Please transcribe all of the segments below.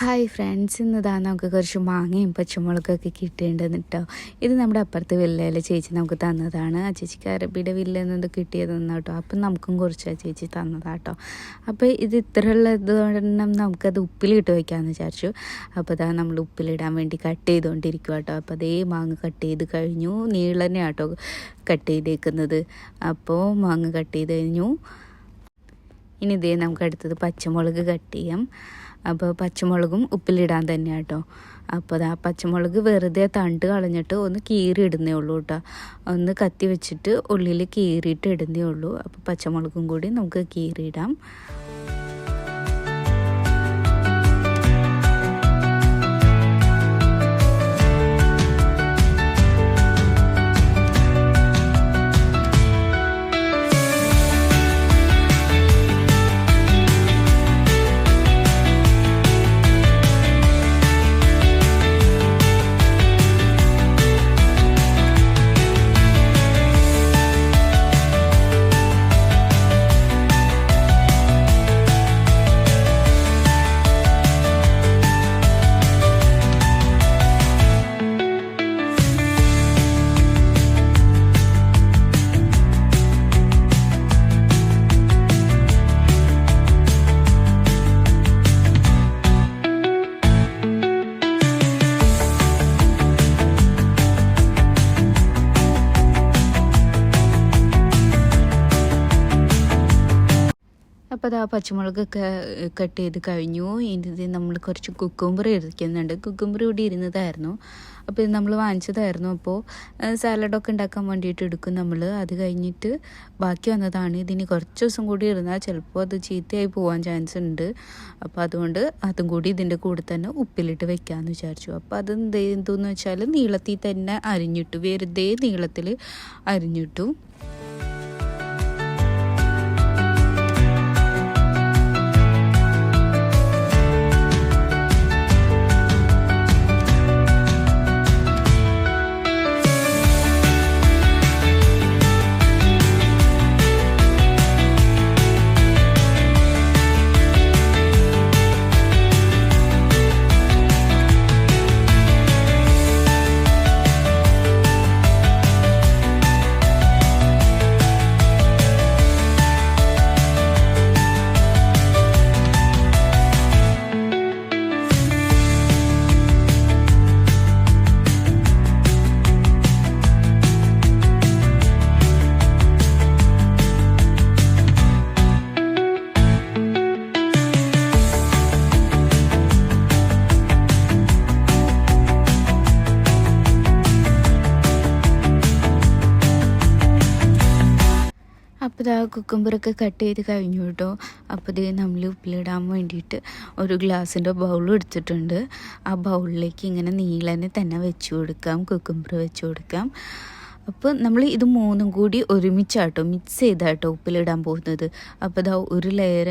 Hi friends ഇന്ന് താ നമുക്ക് കുറച്ച് മാങ്ങയും പച്ചമുളകൊക്കെ കിട്ടിയിട്ടുണ്ടെന്ന് കേട്ടോ ഇത് നമ്മുടെ അപ്പുറത്ത് വില്ലയിലെ ചേച്ചി നമുക്ക് തന്നതാണ്. ആ ചേച്ചിക്ക് അറബിയുടെ വില്ലയിൽ നിന്ന് കിട്ടിയതെന്ന് കേട്ടോ അപ്പം നമുക്കും കുറച്ച് ആ ചേച്ചി തന്നതാട്ടോ അപ്പോൾ ഇത് ഇത്രയുള്ളത് കാരണം നമുക്കത് ഉപ്പിലിട്ട് വയ്ക്കാമെന്ന് വിചാരിച്ചു. അപ്പോൾ ഇതാ നമ്മൾ ഉപ്പിലിടാൻ വേണ്ടി കട്ട് ചെയ്തുകൊണ്ടിരിക്കുക കേട്ടോ അപ്പോൾ അതേ മാങ്ങ കട്ട് ചെയ്ത് കഴിഞ്ഞു. നീളനെ കേട്ടോ കട്ട് ചെയ്തേക്കുന്നത്. അപ്പോൾ മാങ്ങ കട്ട് ചെയ്ത് കഴിഞ്ഞു. ഇനി ഇതേ നമുക്ക് അടുത്തത് പച്ചമുളക് കട്ട് ചെയ്യാം. അപ്പോൾ പച്ചമുളകും ഉപ്പിലിടാൻ തന്നെ കേട്ടോ അപ്പോൾ ആ പച്ചമുളക് വെറുതെ തണ്ട് കളഞ്ഞിട്ട് ഒന്ന് കീറി ഇടുന്നേ ഉള്ളൂ കേട്ടോ ഒന്ന് കത്തി വെച്ചിട്ട് ഉള്ളിൽ കീറിയിട്ട് ഇടുന്നേ ഉള്ളൂ. അപ്പോൾ പച്ചമുളകും കൂടി നമുക്ക് കീറിയിടാം. അപ്പോൾ ആ പച്ചമുളകൊക്കെ കട്ട് ചെയ്ത് കഴിഞ്ഞു. ഇതിൽ നമ്മൾ കുറച്ച് കുക്കുംബർ ഇരിക്കുന്നുണ്ട് കുക്കുംബർ ഇവിടെ ഇരുന്നതായിരുന്നു. അപ്പോൾ ഇത് നമ്മൾ വാങ്ങിച്ചതായിരുന്നു. അപ്പോൾ സാലഡൊക്കെ ഉണ്ടാക്കാൻ വേണ്ടിയിട്ട് എടുക്കും നമ്മൾ അത് കഴിഞ്ഞിട്ട് ബാക്കി വന്നതാണ്. ഇതിന് കുറച്ച് ദിവസം കൂടി ഇരുന്നാൽ ചിലപ്പോൾ അത് ചീത്തയായി പോകാൻ ചാൻസ് ഉണ്ട്. അപ്പോൾ അതുകൊണ്ട് അതും കൂടി ഇതിന്റെ കൂടെ തന്നെ ഉപ്പിലിട്ട് വെക്കാമെന്ന് വിചാരിച്ചു. അപ്പോൾ അത് എന്ത് എന്തെന്ന് വെച്ചാൽ നീളത്തിൽ തന്നെ അരിഞ്ഞിട്ടു. വെറുതെ നീളത്തിൽ അരിഞ്ഞിട്ടു. അപ്പോൾ ഇതാ കുക്കുംബറൊക്കെ കട്ട് ചെയ്ത് കഴിഞ്ഞു കേട്ടോ. അപ്പോൾ ഇത് നമ്മൾ ഉപ്പിലിടാൻ വേണ്ടിയിട്ട് ഒരു ഗ്ലാസിന്റെ ബൗളും എടുത്തിട്ടുണ്ട്. ആ ബൗളിലേക്ക് ഇങ്ങനെ നീളനെ തന്നെ വെച്ച് കൊടുക്കാം കുക്കുംബർ വെച്ച് കൊടുക്കാം. അപ്പോൾ നമ്മൾ ഇത് മൂന്നും കൂടി ഒരുമിച്ചാട്ടോ മിക്സ് ചെയ്താട്ടോ ഉപ്പിലിടാൻ പോകുന്നത്. അപ്പോൾ ഇതാ ഒരു ലെയർ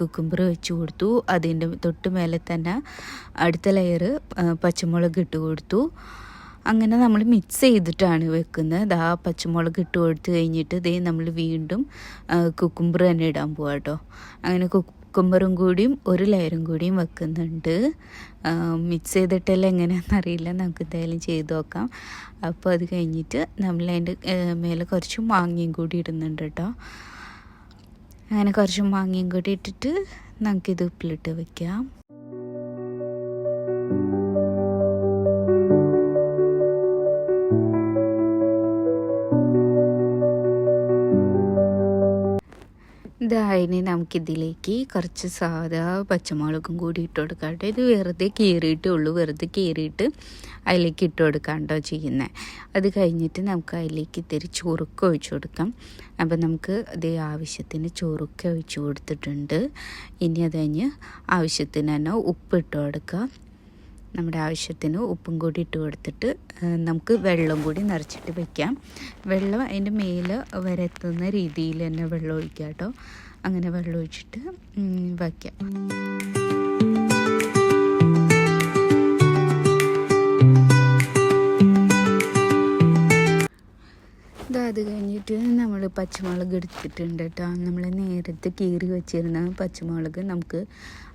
കുക്കുംബർ വെച്ച് കൊടുത്തു. അതിന്റെ തൊട്ട് മേലെ തന്നെ അടുത്ത ലെയർ പച്ചമുളക് ഇട്ട് കൊടുത്തു. അങ്ങനെ നമ്മൾ മിക്സ് ചെയ്തിട്ടാണ് വെക്കുന്നത്. ദാ പച്ചമുളക് ഇട്ട് കൊടുത്ത് കഴിഞ്ഞിട്ട് ഇതേ നമ്മൾ വീണ്ടും കുക്കുംബർ തന്നെ ഇടാൻ പോവാം കേട്ടോ അങ്ങനെ കുക്കുംബറും കൂടിയും ഒരു ലെയറും കൂടിയും വെക്കുന്നുണ്ട്. മിക്സ് ചെയ്തിട്ടല്ല എങ്ങനെയാണെന്ന് അറിയില്ല. നമുക്ക് എന്തായാലും ചെയ്ത് നോക്കാം. അപ്പോൾ അത് കഴിഞ്ഞിട്ട് നമ്മൾ അതിന്റെ മേലെ കുറച്ച് മാങ്ങയും കൂടി ഇടുന്നുണ്ട് കേട്ടോ അങ്ങനെ കുറച്ച് മാങ്ങയും കൂടി ഇട്ടിട്ട് നമുക്കിത് ഉപ്പിലിട്ട് വെക്കാം. ഇതായിന് നമുക്കിതിലേക്ക് കുറച്ച് സാധാ പച്ചമുളകും കൂടി ഇട്ട് കൊടുക്കാം കേട്ടോ ഇത് വെറുതെ കീറിയിട്ടേ ഉള്ളൂ. വെറുതെ കീറിയിട്ട് അതിലേക്ക് ഇട്ട് കൊടുക്കാണ്ടോ ചെയ്യുന്നത് അത് കഴിഞ്ഞിട്ട് നമുക്ക് അതിലേക്ക് ഇത്തിരി ചുറുക്ക ഒഴിച്ചു കൊടുക്കാം. അപ്പം നമുക്ക് അത് ആവശ്യത്തിന് ചുറുക്ക ഒഴിച്ചു കൊടുത്തിട്ടുണ്ട്. ഇനി അത് കഴിഞ്ഞ് ആവശ്യത്തിന് തന്നെ ഉപ്പ് ഇട്ട് കൊടുക്കാം. നമ്മുടെ ആവശ്യത്തിന് ഉപ്പും കൂടി ഇട്ട് കൊടുത്തിട്ട് നമുക്ക് വെള്ളം കൂടി നിറച്ചിട്ട് വെക്കാം. വെള്ളം അതിന്റെ മേലെ വരെത്തുന്ന രീതിയിൽ തന്നെ വെള്ളം ഒഴിക്കാം കേട്ടോ. അങ്ങനെ വെള്ളം ഒഴിച്ചിട്ട് വയ്ക്കാം. അത് കഴിഞ്ഞിട്ട് നമ്മൾ പച്ചമുളക് എടുത്തിട്ടുണ്ട് കേട്ടോ. നമ്മൾ നേരത്തെ കീറി വെച്ചിരുന്ന പച്ചമുളക് നമുക്ക്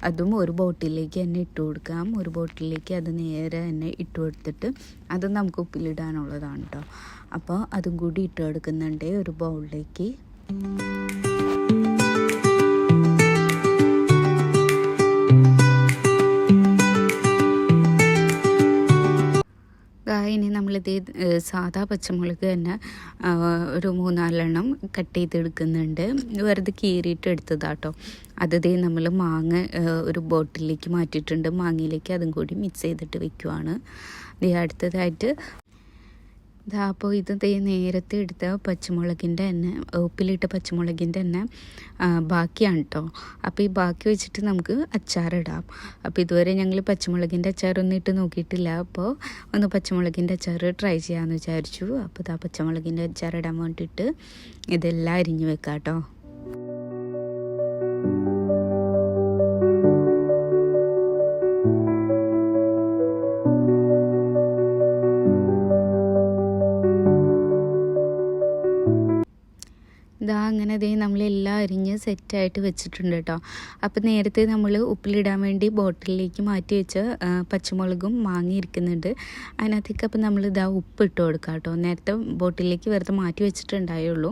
അതും ഒരു ബോട്ടിലേക്ക് തന്നെ ഇട്ട് കൊടുക്കാം. ഒരു ബോട്ടിലേക്ക് അത് നേരെ തന്നെ ഇട്ട് കൊടുത്തിട്ട് അത് നമുക്ക് ഉപ്പിലിടാനുള്ളതാണ് കേട്ടോ. അപ്പോൾ അതും കൂടി ഇട്ട് കൊടുക്കുന്നുണ്ട് ഒരു ബൗളിലേക്ക്. നമ്മളിത് സാധാ പച്ചമുളക് തന്നെ ഒരു മൂന്നാലെണ്ണം കട്ട് ചെയ്തെടുക്കുന്നുണ്ട്. വെറുതെ കീറിയിട്ട് എടുത്തതാട്ടോ. അത് നമ്മൾ മാങ്ങ ഒരു ബോട്ടിലേക്ക് മാറ്റിയിട്ടുണ്ട്. മാങ്ങയിലേക്ക് അതും കൂടി മിക്സ് ചെയ്തിട്ട് വെക്കുവാണ്. അടുത്തതായിട്ട് ഇതാ അപ്പോൾ ഇത് ദേ നേരത്തെ എടുത്ത പച്ചമുളകിന്റെ തന്നെ ഉപ്പിലിട്ട പച്ചമുളകിന്റെ തന്നെ ബാക്കിയാണ് കേട്ടോ അപ്പോൾ ഈ ബാക്കി വെച്ചിട്ട് നമുക്ക് അച്ചാറിടാം. അപ്പോൾ ഇതുവരെ ഞങ്ങൾ പച്ചമുളകിന്റെ അച്ചാറൊന്നും ഇട്ട് നോക്കിയിട്ടില്ല. അപ്പോൾ ഒന്ന് പച്ചമുളകിന്റെ അച്ചാർ ട്രൈ ചെയ്യാമെന്ന് വിചാരിച്ചു. അപ്പോൾ ഇതാ പച്ചമുളകിന്റെ അച്ചാർ ഇടാൻ വേണ്ടിയിട്ട് ഇതെല്ലാം അരിഞ്ഞു വെക്കാം കേട്ടോ അങ്ങനെ ദേ നമ്മളെല്ലാം അരിഞ്ഞ് സെറ്റായിട്ട് വെച്ചിട്ടുണ്ട് കേട്ടോ അപ്പോൾ നേരത്തെ നമ്മൾ ഉപ്പിലിടാൻ വേണ്ടി ബോട്ടിലേക്ക് മാറ്റി വെച്ച പച്ചമുളകും മാങ്ങിയിരിക്കുന്നുണ്ട് അതിനകത്തേക്ക് അപ്പോൾ നമ്മൾ ഇതാ ഉപ്പ് ഇട്ട് കൊടുക്കാം കേട്ടോ നേരത്തെ ബോട്ടിലേക്ക് വെറുതെ മാറ്റി വെച്ചിട്ടുണ്ടായുള്ളൂ.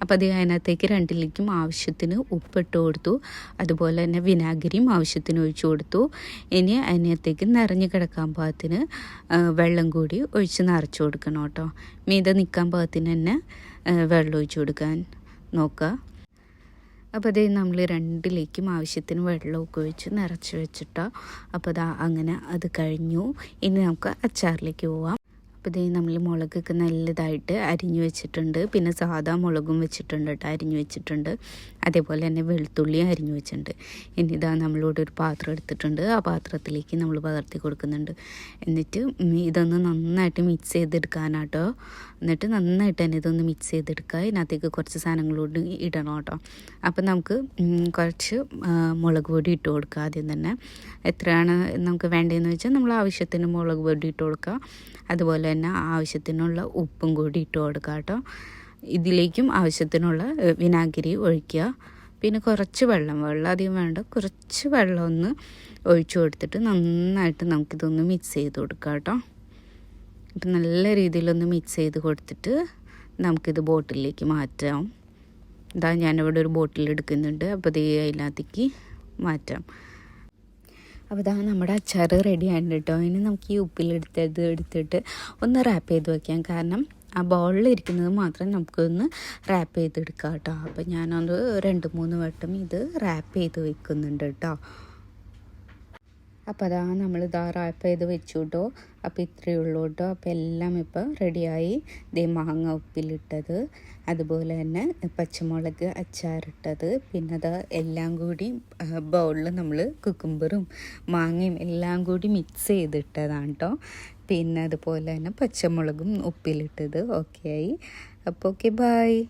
അപ്പോൾ അത് അതിനകത്തേക്ക് രണ്ടിലേക്കും ആവശ്യത്തിന് ഉപ്പിട്ട് കൊടുത്തു. അതുപോലെ തന്നെ വിനാഗിരിയും ആവശ്യത്തിന് ഒഴിച്ചു കൊടുത്തു. ഇനി അതിനകത്തേക്ക് നിറഞ്ഞു കിടക്കാൻ പാകത്തിന് വെള്ളം കൂടി ഒഴിച്ച് നിറച്ച് കൊടുക്കണം കേട്ടോ മീത നിൽക്കാൻ പാകത്തിന് തന്നെ വെള്ളം ഒഴിച്ചു കൊടുക്കാൻ. നോക്കുക അപ്പോൾ അതേ നമ്മൾ രണ്ടിലേക്കും ആവശ്യത്തിന് വെള്ളമൊക്കെ ഒഴിച്ച് നിറച്ച് വെച്ചിട്ടോ. അപ്പോൾ അതാ അങ്ങനെ അത് കഴിഞ്ഞു. ഇനി നമുക്ക് അച്ചാറിലേക്ക് പോവാം. അപ്പോൾ ഇതേ നമ്മൾ മുളകൊക്കെ നല്ലതായിട്ട് അരിഞ്ഞു വെച്ചിട്ടുണ്ട്. പിന്നെ സാധാ മുളകും വെച്ചിട്ടുണ്ട് കേട്ടോ അരിഞ്ഞു വെച്ചിട്ടുണ്ട്. അതേപോലെ തന്നെ വെളുത്തുള്ളിയും അരിഞ്ഞു വെച്ചിട്ടുണ്ട്. ഇനി ഇതാ നമ്മളിവിടെ ഒരു പാത്രം എടുത്തിട്ടുണ്ട്. ആ പാത്രത്തിലേക്ക് നമ്മൾ പകർത്തി കൊടുക്കുന്നുണ്ട്. എന്നിട്ട് ഇതൊന്ന് നന്നായിട്ട് മിക്സ് ചെയ്തെടുക്കാനാട്ടോ എന്നിട്ട് നന്നായിട്ട് തന്നെ ഇതൊന്ന് മിക്സ് ചെയ്തെടുക്കുക. ഇതിനകത്തേക്ക് കുറച്ച് സാധനങ്ങളോട് ഇടണം കേട്ടോ. അപ്പം നമുക്ക് കുറച്ച് മുളക് പൊടി ഇട്ട് കൊടുക്കുക ആദ്യം തന്നെ. എത്രയാണ് നമുക്ക് വേണ്ടതെന്ന് വെച്ചാൽ നമ്മൾ ആവശ്യത്തിന് മുളക് പൊടി ഇട്ട് കൊടുക്കുക. അതുപോലെ തന്നെ ആവശ്യത്തിനുള്ള ഉപ്പും കൂടി ഇട്ട് കൊടുക്കുക കേട്ടോ. ഇതിലേക്കും ആവശ്യത്തിനുള്ള വിനാഗിരി ഒഴിക്കുക. പിന്നെ കുറച്ച് വെള്ളം വെള്ളം അധികം വേണ്ട കുറച്ച് വെള്ളം ഒന്ന് ഒഴിച്ചു കൊടുത്തിട്ട് നന്നായിട്ട് നമുക്കിതൊന്ന് മിക്സ് ചെയ്ത് കൊടുക്കാം കേട്ടോ. ഇപ്പം നല്ല രീതിയിലൊന്ന് മിക്സ് ചെയ്ത് കൊടുത്തിട്ട് നമുക്കിത് ബോട്ടിലേക്ക് മാറ്റാം. ഇതാ ഞാനിവിടെ ഒരു ബോട്ടിൽ എടുക്കുന്നുണ്ട് അപ്പോൾ ഇത് അതിനകത്തേക്ക് മാറ്റാം. അപ്പോൾ ഇതാ നമ്മുടെ അച്ചാർ റെഡി ആയിട്ട് കേട്ടോ ഇനി നമുക്ക് ഈ ഉപ്പിലെടുത്തത് എടുത്തിട്ട് ഒന്ന് റാപ്പ് ചെയ്ത് വയ്ക്കാം കാരണം ആ ബോളിൽ ഇരിക്കുന്നത് മാത്രം നമുക്കൊന്ന് റാപ്പ് ചെയ്തെടുക്കാം കേട്ടോ അപ്പോൾ ഞാനത് രണ്ട് മൂന്ന് വട്ടം ഇത് റാപ്പ് ചെയ്ത് വെക്കുന്നുണ്ട് കേട്ടോ അപ്പോൾ അതാ നമ്മൾ ഇതാ റാപ്പ് ചെയ്ത് വെച്ചു കേട്ടോ അപ്പോൾ ഇത്രയേ ഉള്ളൂ കേട്ടോ അപ്പോൾ എല്ലാം ഇപ്പോൾ റെഡിയായി. ദേ മാങ്ങ ഉപ്പിലിട്ടത്. അതുപോലെ തന്നെ പച്ചമുളക് അച്ചാറിട്ടത്. പിന്നെ അത് എല്ലാം കൂടി ബൗളിൽ നമ്മൾ കുക്കുംബറും മാങ്ങയും എല്ലാം കൂടി മിക്സ് ചെയ്തിട്ടതാണ് കേട്ടോ പിന്നെ അതുപോലെ തന്നെ പച്ചമുളകും ഉപ്പിലിട്ടത്. ഓക്കെ ആയി. അപ്പോൾ ഓക്കെ ബായ്